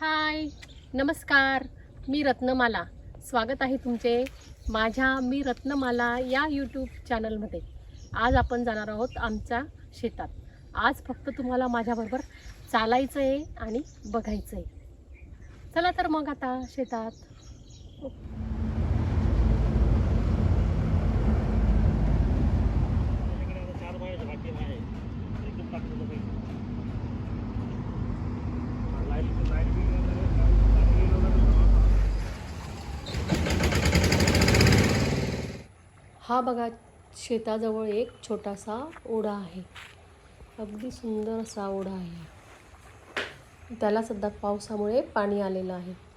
हाय नमस्कार मी रत्नमाला. स्वागत आहे तुमचे माझ्या मी रत्नमाला या यूट्यूब चॅनलमध्ये आज आपण जाणार आहोत आमच्या शेतात. आज फक्त तुम्हाला माझ्याबरोबर चालायचं आहे आणि बघायचं आहे चला तर मग आता शेतात चार बायाच्या बाकी आहे एकदम टाकलं पाहिजे लाइट लाइट बिल हा बघा शेताजवळ एक छोटासा ओढा आहे. अगदी सुंदर असा ओढा आहे. त्याला सध्या पावसामुळे पाणी आलेलं आहे.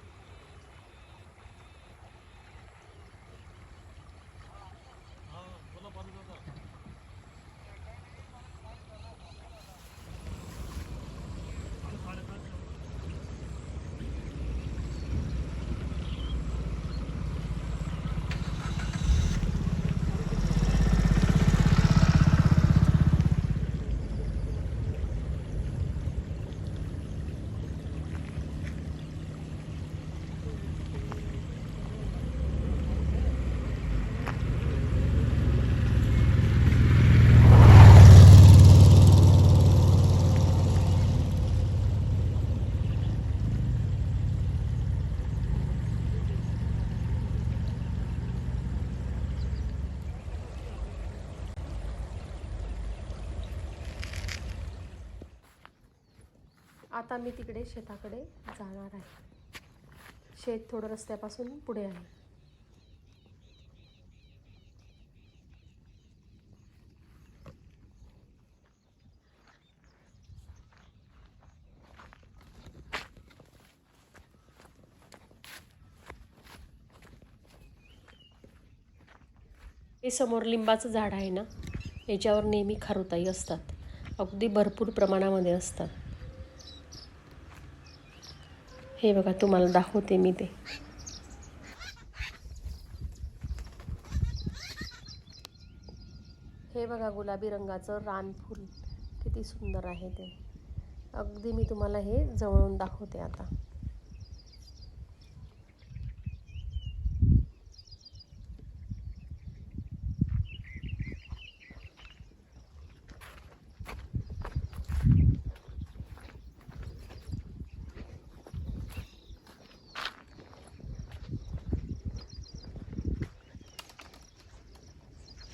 आता मी तिकडे शेताकडे जाणार आहे. शेत थोडं रस्त्यापासून पुढे आहे. हे समोर लिंबाचं झाड आहे ना? याच्यावर नेहमी खारुताई असतात. अगदी भरपूर प्रमाणामध्ये असतात. हे बघा तुम्हाला दाखवते मी ते. हे बघा गुलाबी रंगाचं रानफूल किती सुंदर आहे ते. अगदी मी तुम्हाला हे जवळून दाखवते आता.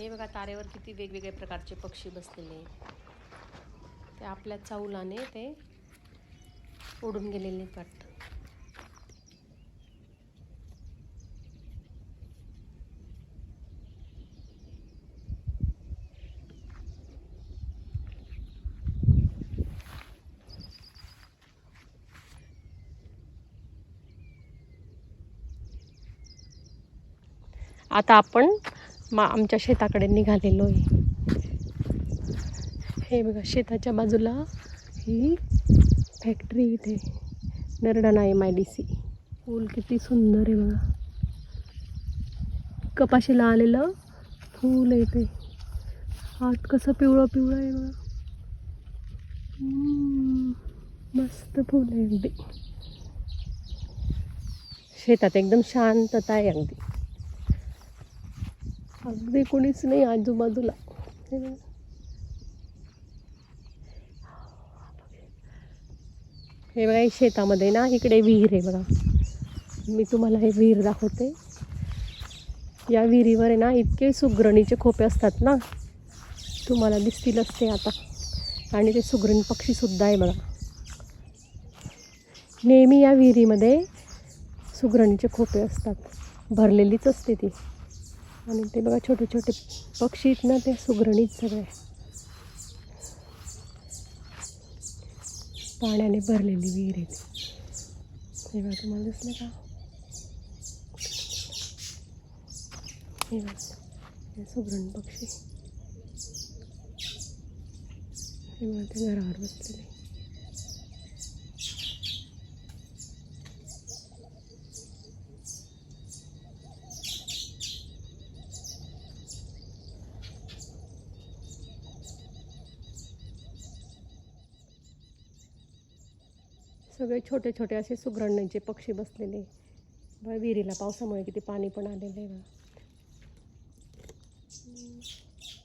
हे बघा तारेवर किती वेगवेगळ्या प्रकारचे पक्षी बसलेले ते आपल्या चाऊलाने ते उडून गेलेले वाटतं. आता आपण मा आमच्या शेताकडे निघालेलो आहे. हे बघा शेताच्या बाजूला ही फॅक्टरी इथे. Nardana M I D C फूल किती सुंदर आहे बघा. कपाशीला आलेलं फूल आहे ते. हात कसं पिवळं पिवळं आहे बघा. मस्त फूल आहे अगदी. शेतात एकदम शांतता आहे अगदी. अगदी कोणीच नाही आजूबाजूला. हे बघा. हे शेतामध्ये ना इकडे विहीर आहे बघा. मी तुम्हाला हे विहीर दाखवते. या विहिरीवर आहे ना इतके सुगरणीचे खोपे असतात ना. तुम्हाला दिसतीलच ते आता. आणि ते सुगरण पक्षीसुद्धा आहे बघा. नेहमी या विहिरीमध्ये सुगरणीचे खोपे असतात. भरलेलीच असते ती. आणि ते बघा छोटे छोटे पक्षी आहेत ना ते सुगरणीत सगळे. पाण्याने भरलेली विहीर आहे ती. हे बघा तुम्हाला दिसलं का? हे बघा हे सुगरण पक्षी. हे बघा ते घरावर बसलेले. सगळे छोटे छोटे असे सुगरणीचे पक्षी बसलेले बघा विहिरीला पावसामुळे किती पाणी पण आलेलं आहे बघा.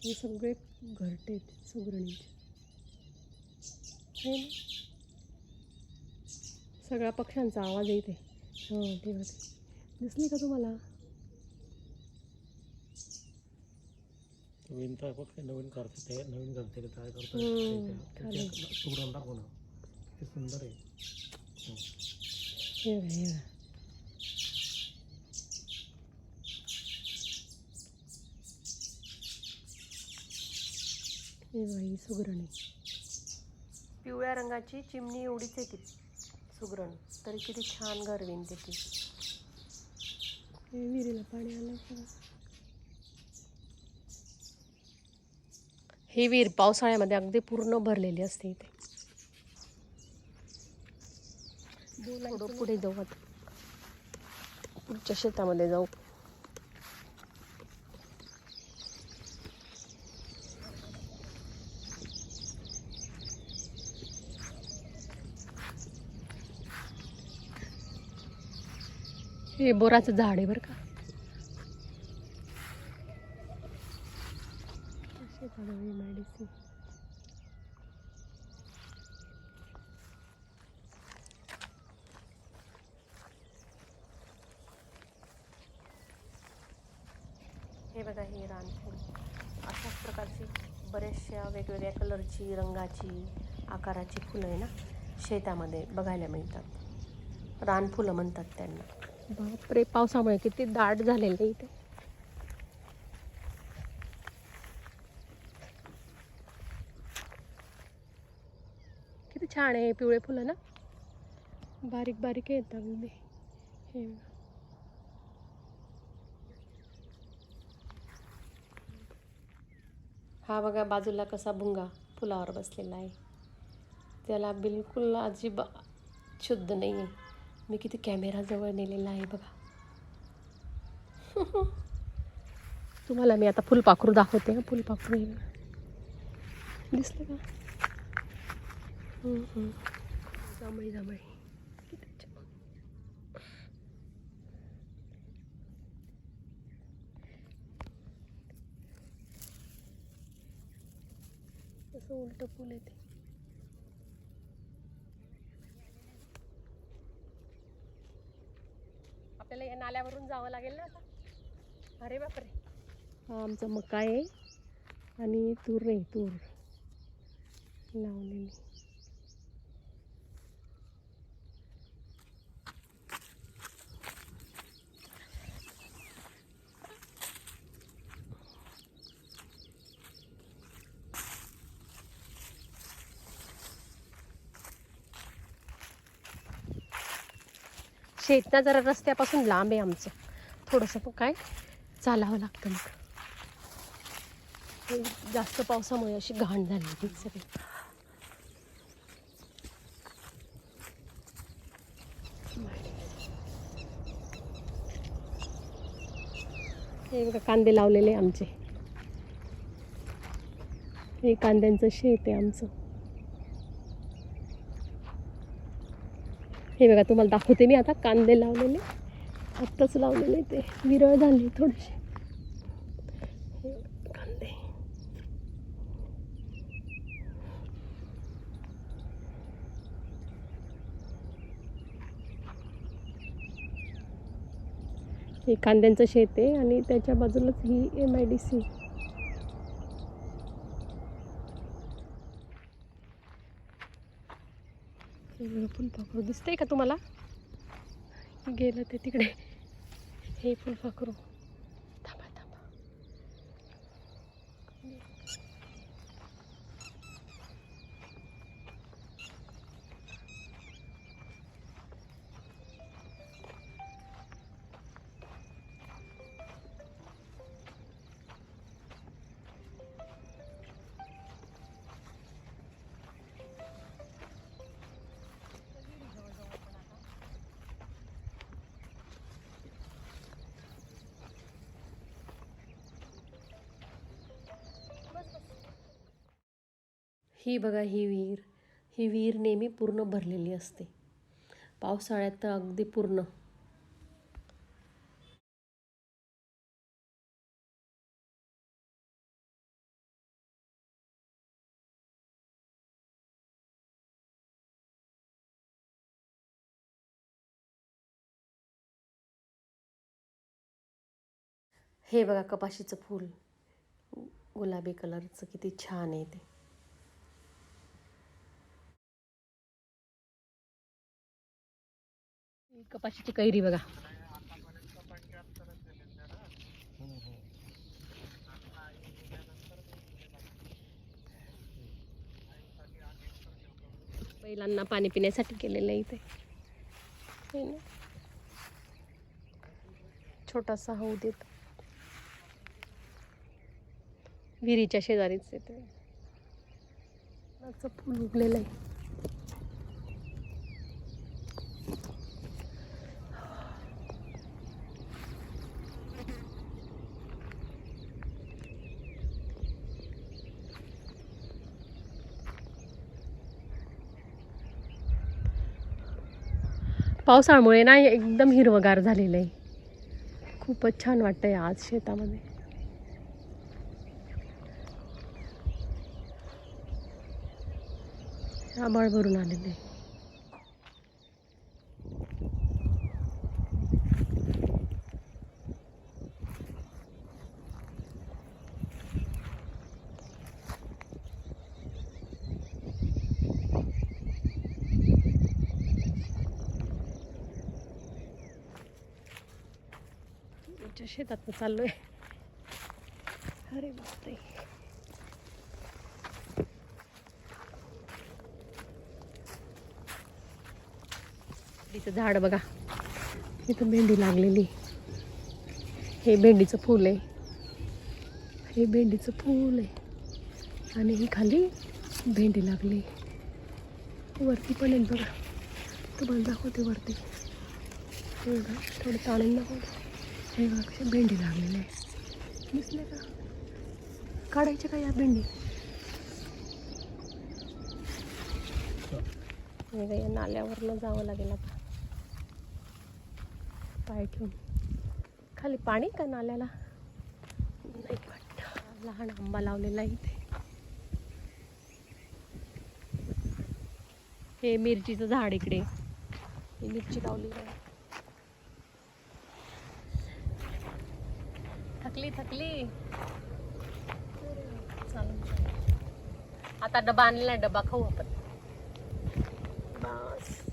हे सगळे घरटे सुगरणीचे है? सगळ्या पक्ष्यांचा आवाज येते हो ते दिसली का तुम्हाला नवीन नवीन करते ते नवीन करते काय. करतात किती सुंदर आहे हो. हे बघा, हे बघा. हे बघा, ही सुगरणी पिवळ्या रंगाची चिमणी एवढीच आहे ती सुगरण तरी किती छान घर विणते ती हे विहिरीला पाणी आलं का? ही विहीर पावसाळ्यामध्ये अगदी पूर्ण भरलेली असते इथे थोडं पुढे जाऊ आता. पुढच्या शेतामध्ये जाऊ. हे बोराचं झाड आहे बरं का शेतामध्ये मेडिसिन हे बघा हे रानफूल अशाच प्रकारची बऱ्याचशा वेगवेगळ्या कलरची रंगाची आकाराची फुलं आहे ना शेतामध्ये बघायला मिळतात. रानफुलं म्हणतात त्यांना. बापरे पावसामुळे किती दाट झालेलं आहे इथे. किती छान आहे पिवळे फुलं ना. बारीक बारीक आहेत अगदी हे. हा बघा बाजूला कसा भुंगा फुलावर बसलेला आहे. त्याला बिलकुल अजिबा शुद्ध नाही आहे मी किती कॅमेराजवळ नेलेला आहे बघा. तुम्हाला मी आता फुलपाखरू दाखवते हा फुलपाखरू दिसलं का? जांभळी जांभळी. असं उलटं फुल येते. आपल्याला या नाल्यावरून जावं लागेल ना आता? अरे बापरे. हा आमचा मका आहे आणि तूर आहे तूर. लावलेली. शेत ना जरा रस्त्यापासून लांब आहे आमचं. थोडंसं पण काय? चालावं लागतं मग. हे जास्त पावसामुळे अशी घाण झाली ती सगळी. हे बघा कांदे लावलेले आमचे. हे कांद्यांचं शेत आहे आमचं. हे बघा तुम्हाला दाखवते मी आता कांदे लावलेले. आत्ताच लावलेले ते. विरळ झाले थोडेसे हे कांदे. हे कांद्यांचं शेत आहे आणि त्याच्या बाजूलाच ही एम आय डी सी फुलपाखरू दिसतंय का तुम्हाला? गेलं ते तिकडे. हे फुलपाखरू ही बघा ही विहीर. ही विहीर नेहमी पूर्ण भरलेली असते. पावसाळ्यात तर अगदी पूर्ण. हे बघा कपाशीचं फूल. गुलाबी कलरचं किती छान आहे ते. कपाशीची कैरी बघा. बैलांना पाणी पिण्यासाठी केलेलं आहे इथे. छोटासा होऊ देत. विहिरीच्या शेजारीच येते असं फुल उगलेलं आहे. पावसामुळे ना एकदम हिरवगार झालेलं आहे. खूपच छान वाटतंय आज शेतामध्ये. आभाळ भरून आलेले आहे आमच्या शेतात चाललोय. अरे बापरे. भेंडीचं झाड बघा. इथं भेंडी लागलेली. हे भेंडीचं फूल आहे. हे भेंडीचं फूल आहे. आणि ही खाली भेंडी लागली. वरती पण आहेत बघा. तुम्हाला दाखवते वरती. थोडं ताणून दाखवते. हे कशा भेंडी लागलेल्या आहे. दिसले का? काढायच्या का या भेंडी? या नाल्यावरनं जावं लागेल आता. पाय ठेवून. खाली पाणी का नाल्याला? नाही वाटतं. लहान आंबा लावलेला आहे इथे. हे मिरचीचं झाड इकडे. मिरची लावली आहे. थकली थकली. आता डबा आणलेला आहे, डबा खाऊ आपण. बस.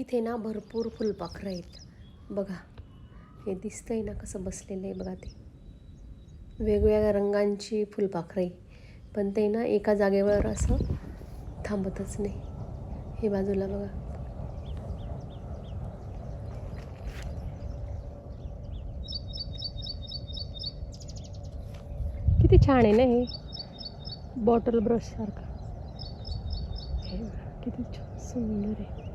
इथे ना भरपूर फुलपाखरं आहेत. बघा हे दिसतंय ना कसं बसलेलं आहे बघा ते. वेगवेगळ्या रंगांची फुलपाखरं आहे. पण ते ना एका जागेवर असं थांबतच नाही. हे बाजूला बघा. किती छान आहे ना हे. बॉटल ब्रशसारखं हे किती छान सुंदर आहे.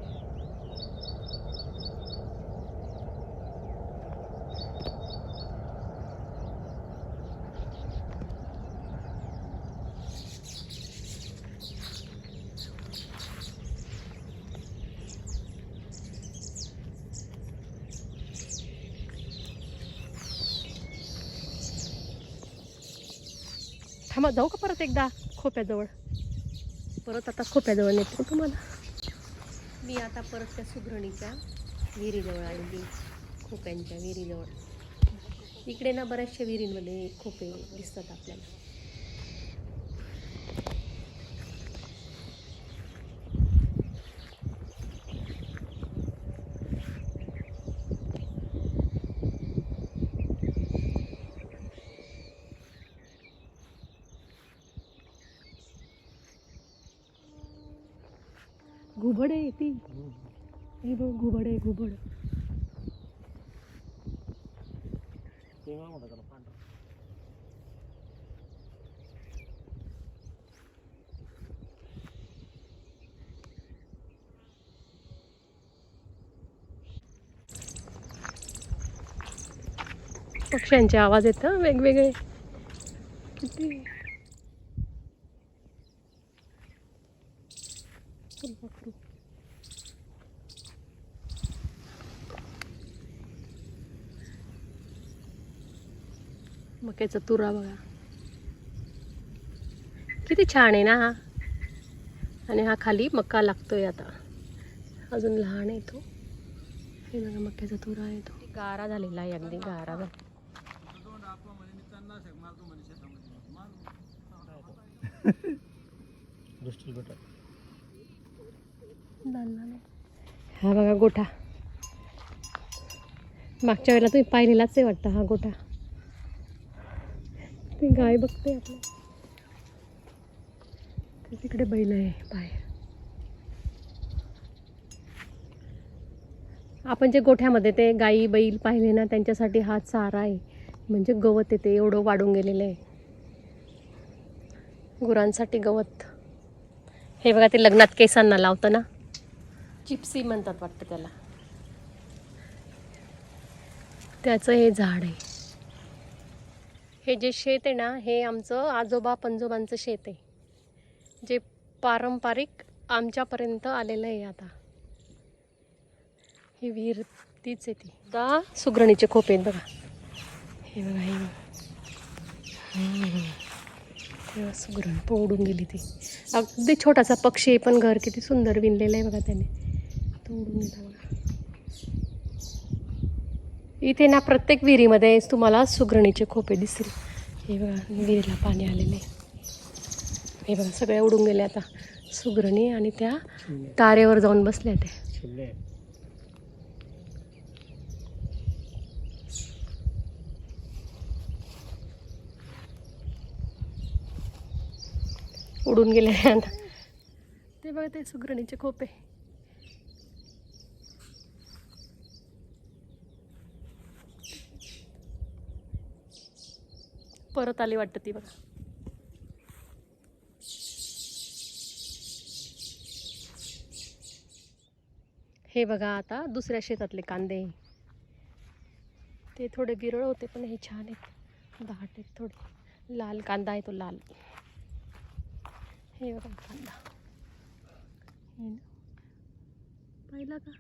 मग जाऊ का परत एकदा खोप्याजवळ? परत आता खोप्याजवळ नेतो तुम्हाला? मी आता परत त्या सुधरणीच्या विहिरीजवळ आलेली खोप्यांच्या विहिरीजवळ. इकडे ना बऱ्याचशा विहिरींमध्ये खोपे दिसतात आपल्याला. घुबडे आहे ती. हे बघ घुबड आहे घुबड. पक्ष्यांचे आवाज येत वेगवेगळे. किती फुलपाखरू. मक्याचा तुरा बघा. किती छान आहे ना हा. आणि हा खाली मका लागतोय आता. अजून लहान आहे तो. हे बघा मक्याचा तुरा आहे तो. गारा झालेला आहे अगदी गारा भेटत हा बघा गोठा. मागच्या वेळेला तुम्ही पाहिलेलाच आहे वाटतं हा गोठा. ती गाय बघते आपलं. तिकडे बैल आहे बाहेर. आपण जे गोठ्यामध्ये ते गाई बैल पाहिले ना त्यांच्यासाठी हा चारा आहे. म्हणजे गवत येते एवढं वाढून गेलेलं आहे. गुरांसाठी गवत. हे बघा ते लग्नात केसांना लावतं ना. चिप्सी म्हणतात वाटतं त्याला. त्याचं हे झाड आहे. हे जे शेत आहे ना हे आमचं आजोबा पंजोबांचं शेत आहे. जे पारंपरिक आमच्यापर्यंत आलेलं आहे आता. ही विहीर तीच आहे ती. दा सुगरणीचे खोप आहेत बघा. हे बघा हे तेव्हा सुगरण पोडून गेली ती. अगदी छोटासा पक्षी पण घर किती सुंदर विणलेलं आहे बघा त्याने. तोडून गेला बघा. इथे ना प्रत्येक विहिरीमध्ये तुम्हाला सुगरणीचे खोपे दिसतील हे बघा विहिरीला पाणी आलेले. हे बघा सगळे उडून गेले आता. सुगरणी आणि त्या तारेवर जाऊन बसल्या ते उडून गेले आता. ते बघा ते सुगरणीचे खोपे. परत आली वाटतं ती बघा. हे बघा आता दुसऱ्या शेतातले कांदे. ते थोडे विरळ होते पण हे छान आहेत. दाट आहेत थोडे. लाल कांदा आहे तो लाल. हे बघा कांदा. हे ना. पाहिला का?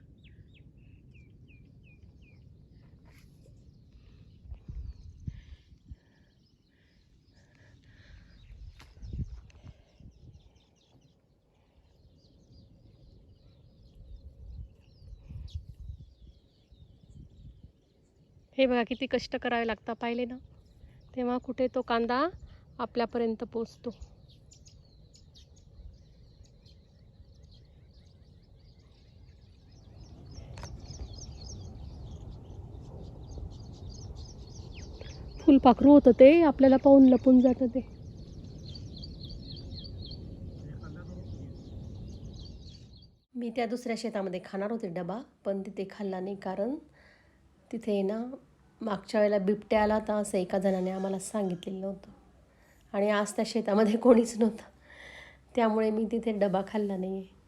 हे बघा किती कष्ट करावे लागतात पाहिले ना. तेव्हा कुठे तो कांदा आपल्यापर्यंत पोचतो फुलपाखरू होतं ते आपल्याला पाहून लपून जातं ते. मी त्या दुसऱ्या शेतामध्ये खाणार होते डबा पण तिथे खाल्ला नाही कारण तिथे ना मागच्या वेळेला बिबट्या आला तर असं एका जणाने आम्हाला सांगितलेलं नव्हतं. आणि आज त्या शेतामध्ये कोणीच नव्हतं. त्यामुळे मी तिथे डबा खाल्ला नाही आहे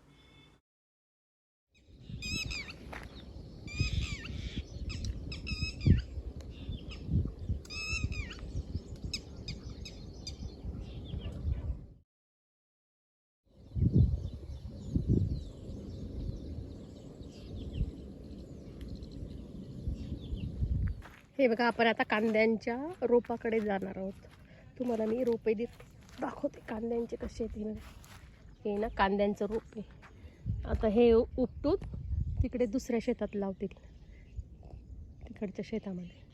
हे बघा आपण आता कांद्यांच्या रोपाकडे जाणार आहोत. तुम्हाला मी रोपे दे दाखवते कांद्यांचे कसे आहेत हे हे ना कांद्यांचं रोप आहे. आता हे उपटून तिकडे दुसऱ्या शेतात लावतील. तिकडच्या शेतामध्ये.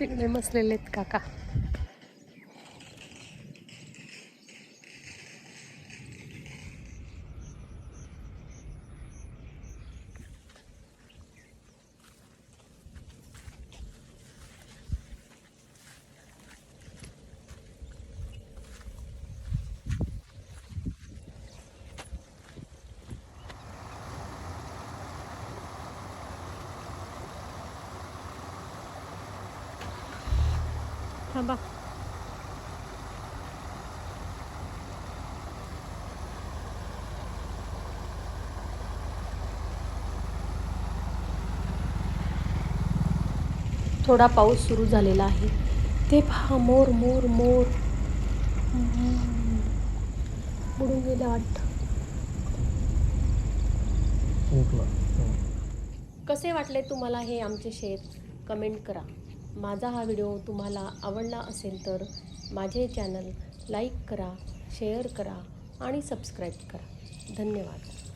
तिकडे बसलेले आहेत काका. थोडा पाऊस सुरू झालेला आहे. ते पहा मोर मोर मोर. बुडून गेले वाटतं. कसे वाटले तुम्हाला हे आमचे शेत कमेंट करा. माझा हा व्हिडिओ तुम्हाला आवडला असेल तर माझे चॅनल लाईक करा शेअर करा आणि सबस्क्राईब करा. धन्यवाद.